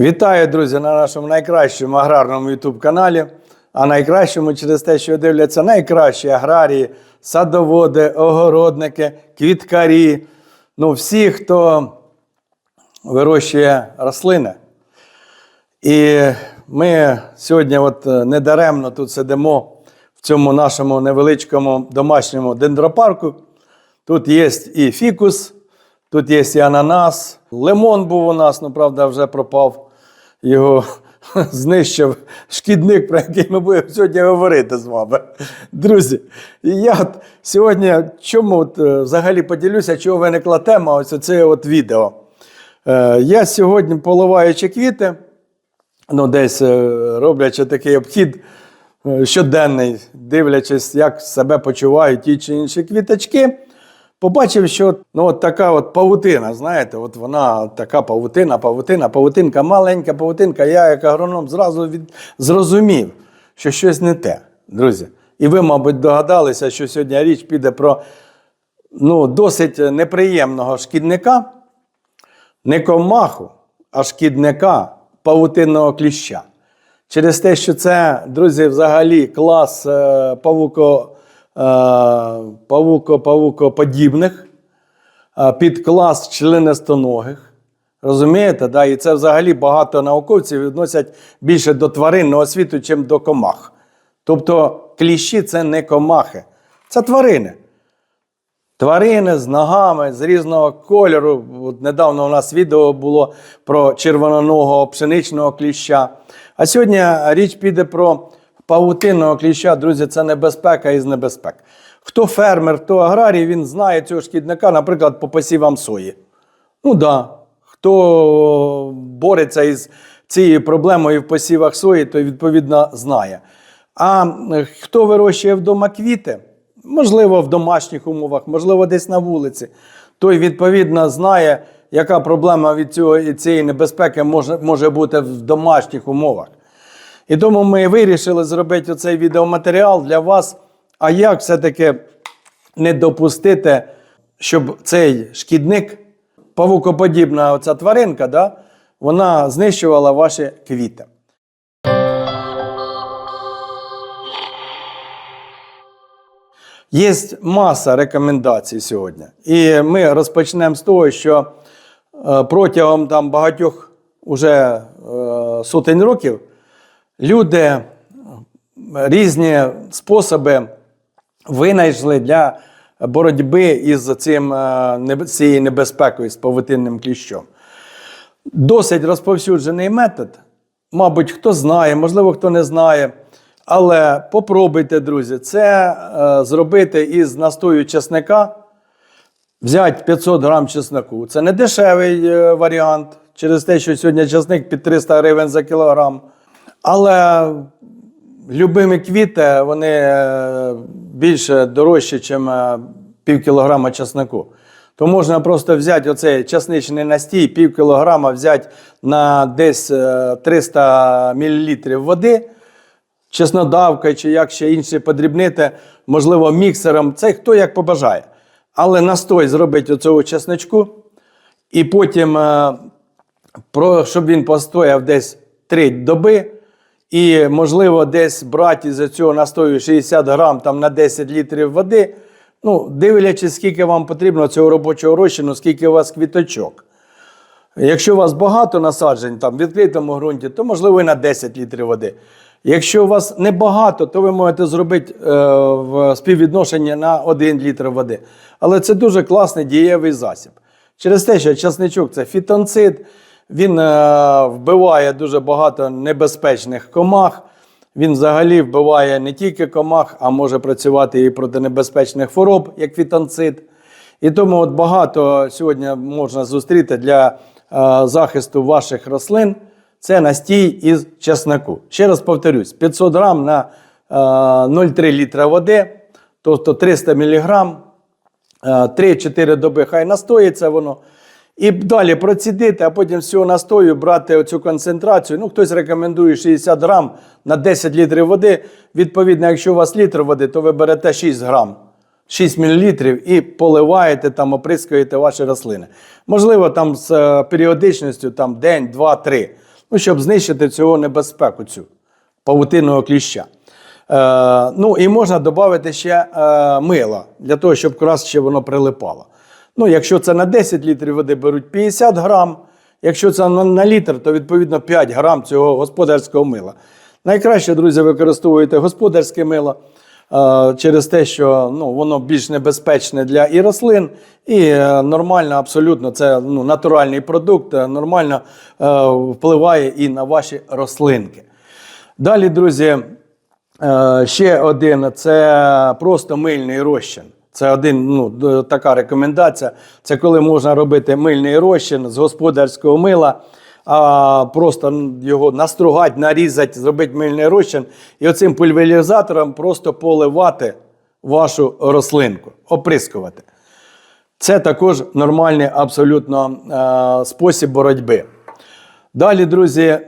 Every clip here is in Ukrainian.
Вітаю, друзі, на нашому найкращому аграрному youtube каналі. А найкращому через те, що дивляться найкращі аграрії, садоводи, огородники, квіткарі. Ну, всі, хто вирощує рослини. І ми сьогодні от е, недаремно тут сидимо в цьому нашому невеличкому домашньому дендропарку. Тут є і фікус, тут є і ананас. Лимон був у нас, ну правда, вже пропав. Його знищив шкідник, про який ми будемо сьогодні говорити з вами. Друзі, я от сьогодні чому от, е, взагалі поділюся, чого виникла тема ось оце от відео. Е, Я сьогодні поливаючи квіти, ну, десь е, роблячи такий обхід щоденний, дивлячись, як себе почувають ті чи інші квіточки, побачив, що ну, от така от павутина, знаєте, от вона така павутина, павутина, павутинка, маленька павутинка. Я, як агроном, зразу від... зрозумів, що щось не те, друзі. І ви, мабуть, догадалися, що сьогодні річ піде про ну, досить неприємного шкідника не комаху, а шкідника павутинного кліща. Через те, що це, друзі, взагалі клас е, павуко, павукоподібних, е, підклас членистоногих. Розумієте? Да? І це взагалі багато науковців відносять більше до тваринного світу, ніж до комах. Тобто кліщі це не комахи, це тварини. Тварини з ногами, з різного кольору. От недавно у нас відео було про червононогого пшеничного кліща. А сьогодні річ піде про павутинного кліща. Друзі, це небезпека із небезпек. Хто фермер, хто аграрій, він знає цього шкідника, наприклад, по посівам сої. Ну. Да. Хто бореться із цією проблемою в посівах сої, той відповідно знає. А е, хто вирощує вдома квіти, можливо, в домашніх умовах, можливо, десь на вулиці, той відповідно знає, яка проблема від цього цієї небезпеки може, може бути в домашніх умовах. І тому ми вирішили зробити цей відеоматеріал для вас. А як все-таки не допустити, щоб цей шкідник, павукоподібна оця тваринка, да, вона знищувала ваші квіти. Є маса рекомендацій сьогодні. І ми розпочнемо з того, що е, протягом там, багатьох уже е, сотень років люди різні способи винайшли для боротьби із цим, е, цією небезпекою з павутинним кліщом. Досить розповсюджений метод. Мабуть, хто знає, можливо, хто не знає. Але попробуйте, друзі, це е, зробити із настою чесника. Взяти 500 грам чеснику. Це не дешевий е, варіант, через те, що сьогодні чесник під 300 гривень за кілограм. Але любимі квіти вони е, більше дорожчі, ніж пів кілограма чеснику. То можна просто взяти оцей чесничний настій, пів кілограма взяти на десь е, 300 мл води, чеснодавка чи як ще інше подрібнити, можливо, міксером. Це хто як побажає. Але настой зробити оцього чесничку, і потім, е, щоб він постояв десь 3 доби. І, можливо, десь брати із цього настою 60 грам там, на 10 літрів води. Ну, дивлячись, скільки вам потрібно цього робочого розчину, скільки у вас квіточок. Якщо у вас багато насаджень там, в відкритому ґрунті, то можливо і на 10 літрів води. Якщо у вас небагато, то ви можете зробити е, в співвідношенні на 1 літр води. Але це дуже класний дієвий засіб. Через те, що часничок це фітонцид, він е, вбиває дуже багато небезпечних комах. Він взагалі вбиває не тільки комах, а може працювати і проти небезпечних хвороб, як фітонцид. І тому от багато сьогодні можна зустріти для е, захисту ваших рослин. Це настій із чеснику. Ще раз повторюсь: 500 грам на е, 0,3 літра води, тобто 300 мг, 3-4 доби хай настоїться воно. І далі процідити, а потім з цього настою брати оцю концентрацію. Ну, хтось рекомендує 60 грам на 10 літрів води. Відповідно, якщо у вас літр води, то ви берете 6 грам. 6 мл і поливаєте там, оприскуєте ваші рослини. Можливо, там з е, періодичністю там, день, два, три. ну, щоб знищити цього небезпеку цю павутинного кліща. Е, ну і можна додати ще е, мила для того, щоб краще воно прилипало. Ну, якщо це на 10 літрів води беруть 50 грам, якщо це на, літр, то відповідно 5 грам цього господарського мила. Найкраще, друзі, використовуєте господарське мило е, через те, що ну, воно більш небезпечне для і рослин, і е, нормально, абсолютно, це ну, натуральний продукт, е, нормально впливає і на ваші рослинки. Далі, друзі, ще один це просто мильний розчин. Це один, ну, така рекомендація. Це коли можна робити мильний розчин з господарського мила, а просто його настругати, нарізати, зробити мильний розчин і оцим пульверізатором просто поливати вашу рослинку, оприскувати. Це також нормальний абсолютно е, спосіб боротьби. Далі, друзі, е,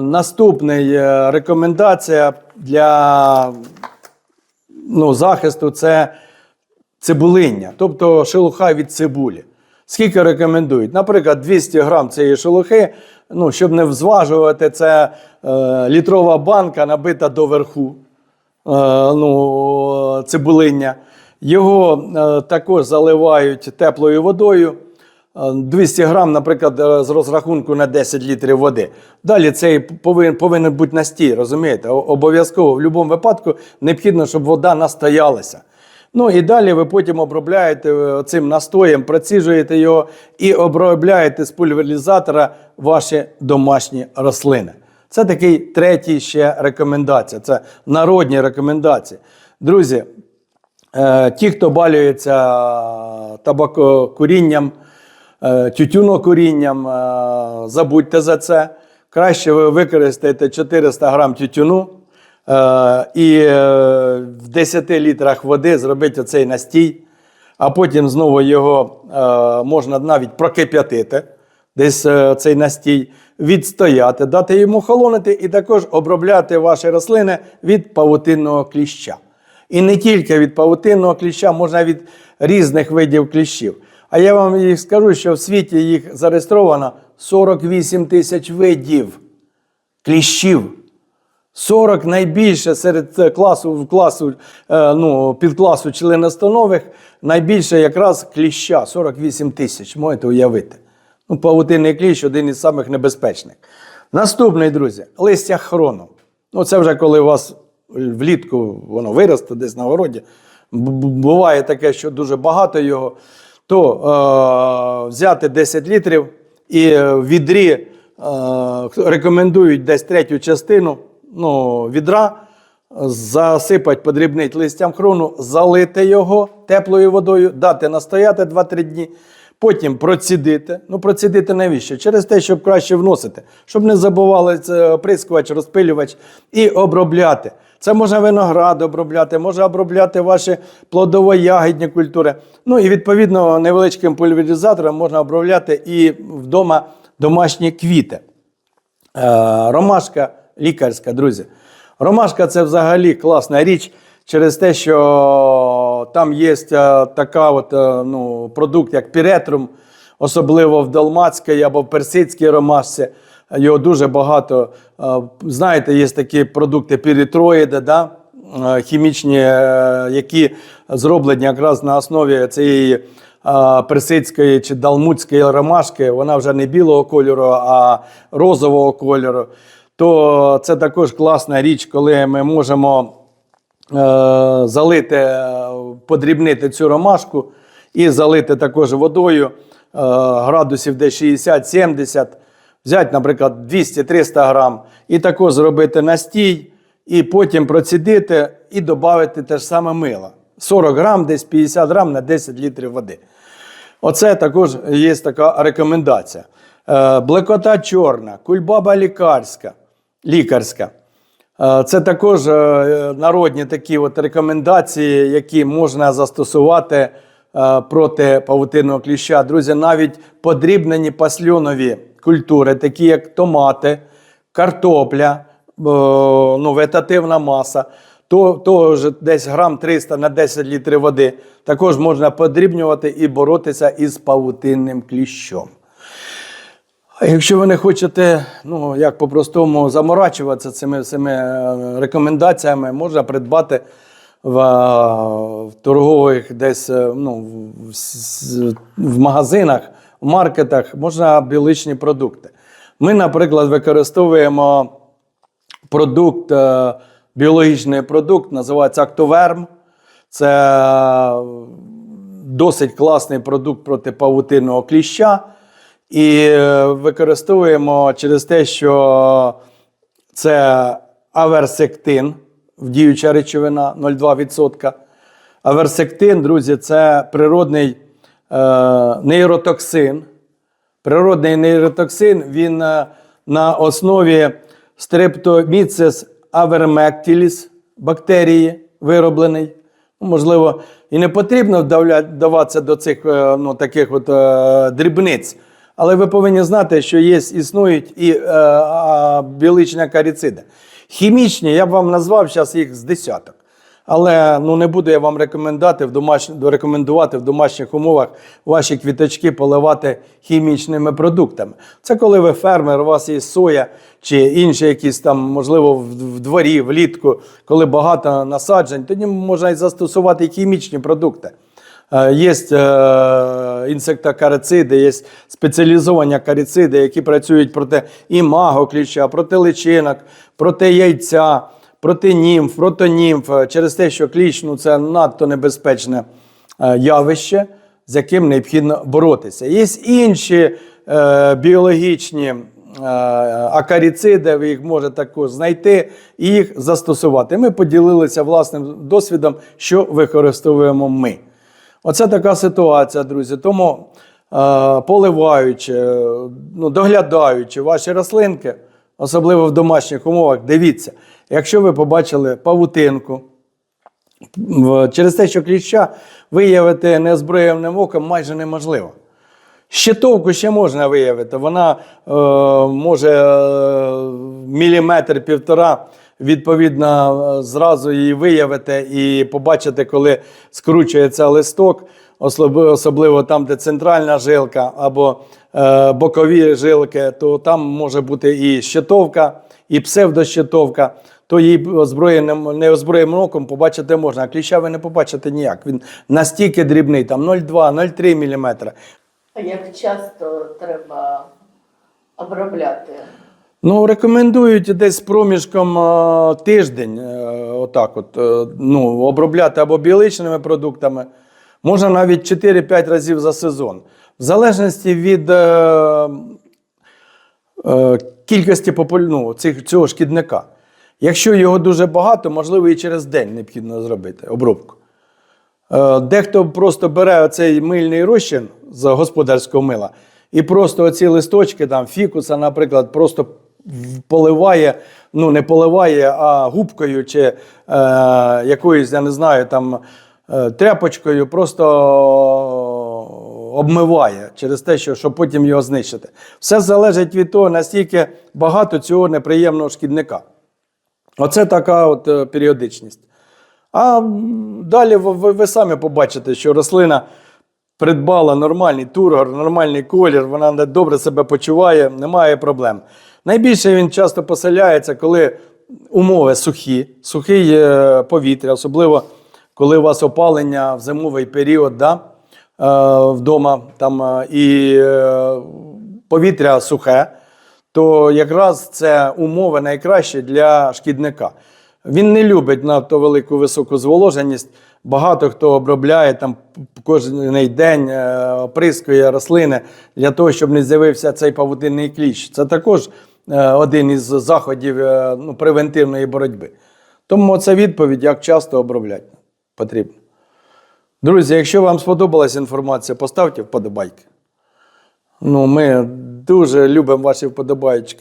наступний е, рекомендація для ну, захисту це цибулиння, тобто шелуха від цибулі. Скільки рекомендують? Наприклад, 200 грам цієї шелухи, ну, щоб не взважувати, це е, літрова банка набита доверху е, ну, цибулиння. Його е, також заливають теплою водою. Е, 200 грам, наприклад, е, з розрахунку на 10 літрів води. Далі цей повинен, повинен бути настій, розумієте? Обов'язково в будь-якому випадку необхідно, щоб вода настоялася. Ну і далі ви потім обробляєте е, цим настоєм, проціжуєте його і обробляєте з пульверізатора ваші домашні рослини. Це такий третій ще рекомендація. Це народні рекомендації. Друзі, Е, Ті, хто балюється табакокурінням, е, тютюнокурінням, е, забудьте за це. Краще ви використаєте 400 грам тютюну і е, в 10 літрах води зробіть оцей настій, а потім знову його е, можна навіть прокип'ятити, десь е, цей настій, відстояти, дати йому холонити і також обробляти ваші рослини від павутинного кліща. І не тільки від павутинного кліща, можна від різних видів кліщів. А я вам і скажу, що в світі їх зареєстровано 48 тисяч видів кліщів. 40 найбільше серед е, класу, класу е, ну, підкласу членостанових, найбільше якраз кліща 48 тисяч. Можете уявити. Ну, павутинний кліщ один із самих небезпечних. Наступний, друзі, листя хрону. Ну, це вже коли у вас влітку воно виросте десь на городі. Буває таке, що дуже багато його. То е, взяти 10 літрів і е, в відрі е, рекомендують десь третю частину ну, відра, засипати, подрібнити листям хрону, залити його теплою водою, дати настояти 2-3 дні. Потім процідити. Ну, процідити навіщо? Через те, щоб краще вносити, щоб не забували оприскувач, розпилювач і обробляти. Це можна виноград обробляти, може обробляти ваші плодово-ягідні культури. Ну і відповідно невеличким пульверізатором можна обробляти і вдома домашні квіти. Е, Ромашка лікарська, друзі. Ромашка це взагалі класна річ через те, що там є е, така от, е, ну, продукт, як піретрум, особливо в далматській або в персидській ромашці. Його дуже багато. Е, Знаєте, є такі продукти піритроїди, да? хімічні, які зроблені якраз на основі цієї персидської чи далмутської ромашки, вона вже не білого кольору, а розового кольору. То це також класна річ, коли ми можемо е, залити, е, подрібнити цю ромашку і залити також водою е, градусів десь 60-70, взяти, наприклад, 200-300 грам, і також зробити настій, і потім процідити і додати те ж саме мило. 40 грам, десь 50 грам на 10 літрів води. Оце також є така рекомендація. Е, Блекота чорна, кульбаба лікарська. Лікарська. Е, Це також е, народні такі от рекомендації, які можна застосувати е, проти павутинного кліща. Друзі, навіть подрібнені пасльонові культури, такі як томати, картопля, ну, вегетативна маса, то, то ж десь грам 300 на 10 літрів води також можна подрібнювати і боротися із павутинним кліщом. Якщо ви не хочете, ну як по-простому заморачуватися цими всіми е, рекомендаціями, можна придбати в, е, в торгових десь е, ну, в, в магазинах, в маркетах, можна біологічні продукти. Ми, наприклад, використовуємо продукт, біологічний продукт, називається Актоверм. Це досить класний продукт проти павутинного кліща. І е, використовуємо через те, що це аверсектин, діюча речовина 0,2%. Аверсектин, друзі, це природний е, нейротоксин. Природний нейротоксин він е, на основі стрептоміцис авермектіліс бактерії вироблений. Ну, Можливо, і не потрібно вдаватися до цих ну, таких от, дрібниць. Але ви повинні знати, що є, існують і е, а, біологічні акарициди. Хімічні, я б вам назвав зараз їх з десяток. Але ну, не буду я вам рекомендувати в домаш... рекомендувати в домашніх умовах ваші квіточки поливати хімічними продуктами. Це коли ви фермер, у вас є соя чи інші якісь там, можливо, в дворі, влітку, коли багато насаджень, тоді можна і застосувати хімічні продукти. Е, Є е, інсектокарициди, є спеціалізовані карициди, які працюють проти імаго кліща, проти личинок, проти яйця, проти німф, протонімф, е, через те, що кліщ ну, це надто небезпечне явище, з яким необхідно боротися. Є інші біологічні акаріциди, ви їх можете також знайти і їх застосувати. Ми поділилися власним досвідом, що використовуємо ми. Оце така ситуація, друзі. Тому е, поливаючи, е, ну, доглядаючи ваші рослинки, особливо в домашніх умовах, дивіться, якщо ви побачили павутинку, через те, що кліща виявити неозброєним оком майже неможливо. Щитовку ще можна виявити. Вона е, може е, міліметр півтора. Відповідно, зразу її виявити і побачити, коли скручується листок, особливо, там, де центральна жилка або е, бокові жилки, то там може бути і щитовка, і псевдощитовка. То її озброєним, неозброєним оком побачити можна, а кліща ви не побачите ніяк. Він настільки дрібний, там 0,2-0,3 мм. А як часто треба обробляти? Ну, рекомендують десь проміжком е, тиждень, е, отак от, е, ну, обробляти або біологічними продуктами. Можна навіть 4-5 разів за сезон. В залежності від е, е, кількості популь... ну, цих, цього шкідника. Якщо його дуже багато, можливо, і через день необхідно зробити обробку. Е, Дехто просто бере оцей мильний розчин з господарського мила і просто оці листочки, там, фікуса, наприклад, просто поливає, ну не поливає, а губкою чи е, якоюсь, я не знаю, там е, тряпочкою, просто обмиває через те, що, щоб потім його знищити. Все залежить від того, наскільки багато цього неприємного шкідника. Оце така от е, періодичність. А далі ви, ви, самі побачите, що рослина придбала нормальний тургор, нормальний колір, вона добре себе почуває, немає проблем. Найбільше він часто поселяється, коли умови сухі, сухий повітря, особливо коли у вас опалення в зимовий період да, е, вдома там, е, і е, повітря сухе, то якраз це умови найкращі для шкідника. Він не любить надто велику високу зволоженість. Багато хто обробляє там кожен день, оприскує рослини для того, щоб не з'явився цей павутинний кліщ. Це також один із заходів е, ну, превентивної боротьби. Тому це відповідь, як часто обробляти потрібно. Друзі, якщо вам сподобалася інформація, поставте вподобайки. Ну, ми дуже любимо ваші вподобайки.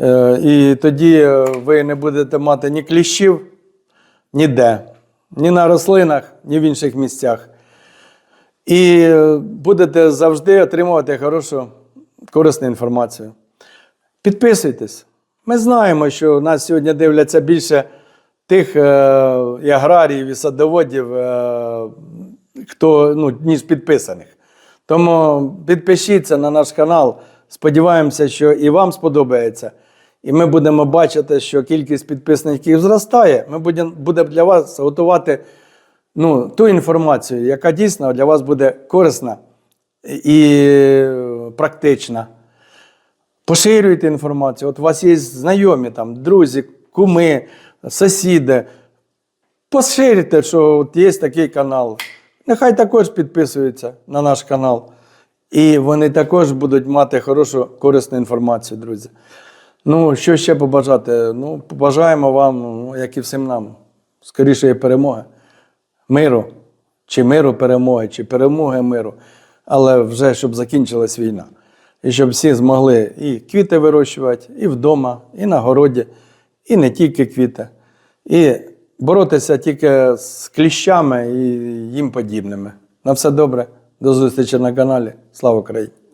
Е, і тоді е, ви не будете мати ні кліщів, ніде, ні на рослинах, ні в інших місцях. І е, будете завжди отримувати хорошу, корисну інформацію. Підписуйтесь. Ми знаємо, що нас сьогодні дивляться більше тих е, і аграріїв, і садоводів, е, хто, ну, ніж підписаних. Тому підпишіться на наш канал, Сподіваємося, що і вам сподобається. І ми будемо бачити, що кількість підписників зростає. Ми будемо для вас готувати ну, ту інформацію, яка дійсно для вас буде корисна і практична. Поширюйте інформацію. От у вас є знайомі, там, друзі, куми, сусіди. Поширюйте, що от є такий канал. Нехай також підписуються на наш канал. І вони також будуть мати хорошу, корисну інформацію, друзі. Ну, що ще побажати? Ну, побажаємо вам, ну, як і всім нам, скорішої перемоги, миру, чи миру перемоги, чи перемоги миру, але вже щоб закінчилась війна. І щоб всі змогли і квіти вирощувати, і вдома, і на городі, і не тільки квіти. І боротися тільки з кліщами і їм подібними. На все добре. До зустрічі на каналі. Слава Україні!